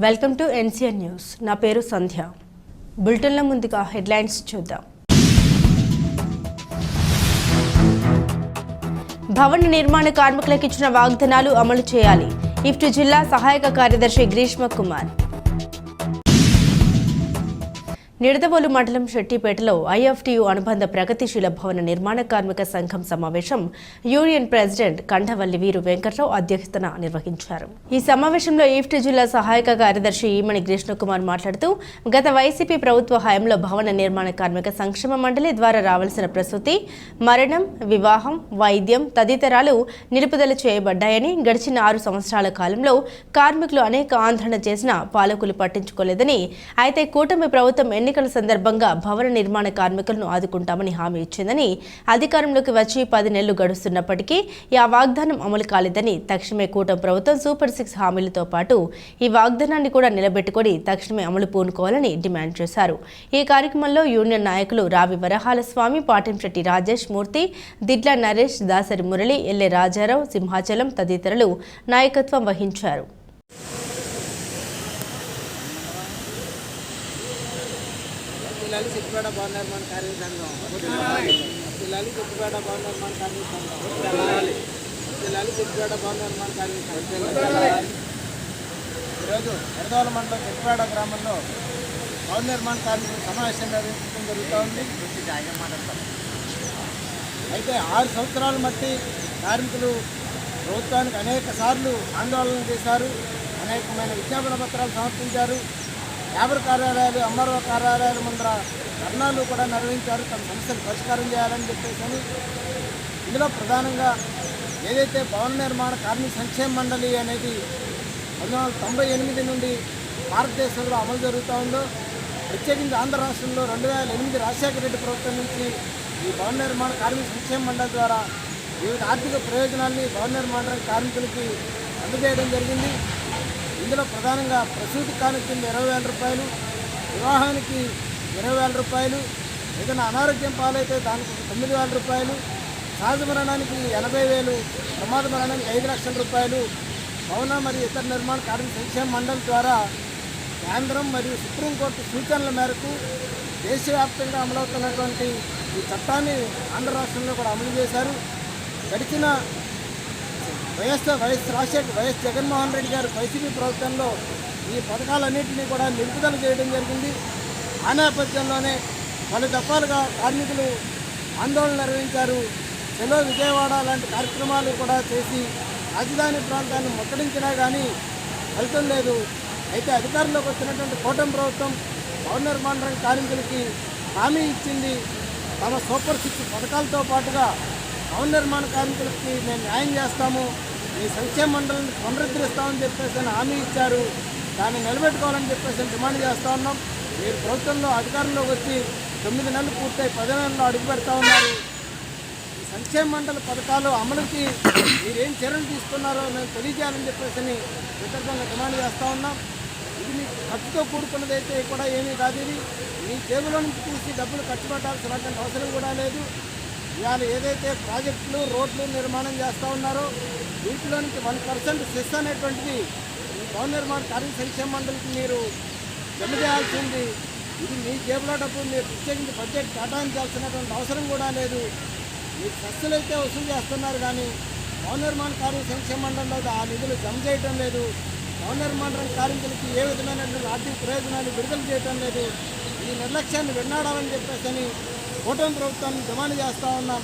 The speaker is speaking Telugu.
Welcome to NCN news. నా పేరు సంధ్య. బులెటిన్ల ముందుగా హెడ్లైన్స్ చూద్దాం. భవన నిర్మాణ కార్మికులకు ఇచ్చిన వాగ్దానాలు అమలు చేయాలి. ఇఫ్ట్ జిల్లా సహాయక కార్యదర్శి గ్రీష్మ కుమార్. నిడదవోలు మండలం శెట్టిపేటలో ఐఎఫ్టీయు అనుబంధ ప్రగతిశీల భవన నిర్మాణ కార్మిక సంఘం సమావేశం యూనియన్ ప్రెసిడెంట్ కంఠవల్లి వీరు వెంకట్రావు అధ్యక్షతన నిర్వహించారు. ఈ సమావేశంలో ఈఫ్ట్ జిల్లా సహాయక కార్యదర్శి ఈమణి కృష్ణకుమార్ మాట్లాడుతూ గత వైసీపీ ప్రభుత్వ హయాంలో భవన నిర్మాణ కార్మిక సంక్షేమ మండలి ద్వారా రావాల్సిన ప్రసూతి మరణం వివాహం వైద్యం తదితరాలు నిలుపుదల చేయబడ్డాయని గడిచిన ఆరు సంవత్సరాల కాలంలో కార్మికులు అనేక ఆందోళన చేసినా పాలకులు పట్టించుకోలేదని అయితే కూటమి ప్రభుత్వం ఎన్ని ఎన్నికల సందర్భంగా భవన నిర్మాణ కార్మికులను ఆదుకుంటామని హామీ ఇచ్చిందని అధికారంలోకి వచ్చి పది నెలలు గడుస్తున్నప్పటికీ ఆ వాగ్దానం అమలు కాలేదని తక్షణమే కూటమి ప్రభుత్వం సూపర్ సిక్స్ హామీలతో పాటు ఈ వాగ్దానాన్ని కూడా నిలబెట్టుకొని తక్షణమే అమలు పూనుకోవాలని డిమాండ్ చేశారు. ఈ కార్యక్రమంలో యూనియన్ నాయకులు రావి వరహాల స్వామి పాటింశెట్టి రాజేష్ మూర్తి దిడ్ల నరేష్ దాసరి మురళి ఎల్లె రాజారావు సింహాచలం తదితరులు నాయకత్వం వహించారు. పిల్లలు సిద్దిపేట భవన నిర్మాణ కార్మిక సంఘం పిల్లలు సిద్దిపేట భవన నిర్మాణ కార్మిక సంఘం పిల్లలు సిద్దిపేట భవన నిర్మాణ కార్మిక సంఘం ఈరోజు ఎరదోల మండలం సిద్దిపేట గ్రామంలో భవన నిర్మాణ కార్మికుల సమావేశం నిర్వహించడం జరుగుతూ ఉంది అయితే ఆరు సంవత్సరాలు మట్టి కార్మికులు ప్రభుత్వానికి అనేక సార్లు ఆందోళన చేశారు. అనేకమైన విజ్ఞాపన పత్రాలు సమర్పించారు. లేబర్ కార్యాలయాలు ఎంఆర్ఓ కార్యాలయాల ముందర ధర్నాలు కూడా నిర్వహించారు. తమ సమస్యలు పరిష్కారం చేయాలని చెప్పేసి ఇందులో ప్రధానంగా ఏదైతే భవన నిర్మాణ కార్మిక సంక్షేమ మండలి అనేది పంతొమ్మిది వందల తొంభై ఎనిమిది నుండి భారతదేశంలో అమలు జరుగుతూ ఉందో ప్రత్యేకించి ఆంధ్ర రాష్ట్రంలో రెండు వేల ఎనిమిది రాజశేఖర రెడ్డి ప్రభుత్వం నుంచి ఈ భవన నిర్మాణ కార్మిక సంక్షేమ మండలి ద్వారా వివిధ ఆర్థిక ప్రయోజనాల్ని భవన నిర్మాణ కార్మికులకి అందజేయడం జరిగింది. ఇందులో ప్రధానంగా ప్రసూతి కానుకలు ఇరవై వేల రూపాయలు వివాహానికి ఇరవై వేల రూపాయలు ఏదైనా అనారోగ్యం పాలైతే దానికి తొమ్మిది వేల రూపాయలు సహజ మరణానికి ఎనభై వేలు ప్రమాద మరణానికి ఐదు లక్షల రూపాయలు భవన మరియు ఇతర నిర్మాణ కార్మిక సంక్షేమ మండలి ద్వారా కేంద్రం మరియు సుప్రీంకోర్టు సూచనల మేరకు దేశవ్యాప్తంగా అమలవుతున్నటువంటి ఈ చట్టాన్ని ఆంధ్ర రాష్ట్రంలో కూడా అమలు చేశారు. గడిచిన YS YS Rajasekhar YS Jaganmohan Reddy garu YCP ప్రభుత్వంలో ఈ పథకాలన్నింటినీ కూడా నిలుపుదల చేయడం జరిగింది. ఆ నేపథ్యంలోనే పలు దఫాలుగా కార్మికులు ఆందోళన నిర్వహించారు. చెలో విజయవాడ లాంటి కార్యక్రమాలు కూడా చేసి రాజధాని ప్రాంతాన్ని ముట్టడించినా కానీ ఫలితం లేదు. అయితే అధికారంలోకి వచ్చినటువంటి కూటమి ప్రభుత్వం భవన నిర్మాణ కార్మికులకి హామీ ఇచ్చింది. తమ సూపర్ సిక్స్ పథకాలతో పాటుగా భవన నిర్మాణ కార్మికులకి మేము న్యాయం చేస్తాము ఈ సంక్షేమ మండలిని పునరుద్ధరిస్తామని చెప్పేసి అని హామీ ఇచ్చారు. దాన్ని నిలబెట్టుకోవాలని చెప్పేసి డిమాండ్ చేస్తూ ఉన్నాం. మీరు ప్రభుత్వంలో అధికారంలోకి వచ్చి తొమ్మిది నెలలు పూర్తయి పది నెలల్లో అడుగు పెడతా ఉన్నారు. ఈ సంక్షేమ మండలి పథకాలు అమలుకి మీరేం చర్యలు తీసుకున్నారో మేము తెలియజేయాలని చెప్పేసి అని డిమాండ్ చేస్తూ ఉన్నాం. ఇది మీకు ఖర్చుతో కూడుకున్నది అయితే కూడా ఏమీ కాదు ఇది. మీ జేబులో నుంచి తీసి డబ్బులు ఖర్చు పెట్టాల్సినటువంటి అవసరం కూడా లేదు. ఇవాళ ఏదైతే ప్రాజెక్టులు రోడ్లు నిర్మాణం చేస్తూ ఉన్నారో వీటిలో నుంచి వన్ పర్సెంట్ సెస్ అనేటువంటిది ఈ భవన నిర్మాణ కార్మిక సంక్షేమ మండలికి మీరు జమ చేయాల్సింది ఇది మీ జేబులో డబ్బు మీరు ప్రత్యేకించి బడ్జెట్ కేటాయించాల్సినటువంటి అవసరం కూడా లేదు. మీరు సెస్సులు అయితే వసూలు చేస్తున్నారు కానీ భవన నిర్మాణ కార్మిక సంక్షేమ మండలిలో ఆ నిధులు జమ చేయటం లేదు. భవన నిర్మాణ కార్మికులకి ఏ విధమైనటువంటి ఆర్థిక ప్రయోజనాలు విడుదల చేయటం లేదు. ఈ నిర్లక్ష్యాన్ని విన్నాడాలని చెప్పేసి ఓటమి ప్రభుత్వాన్ని డిమాండ్ చేస్తూ ఉన్నాం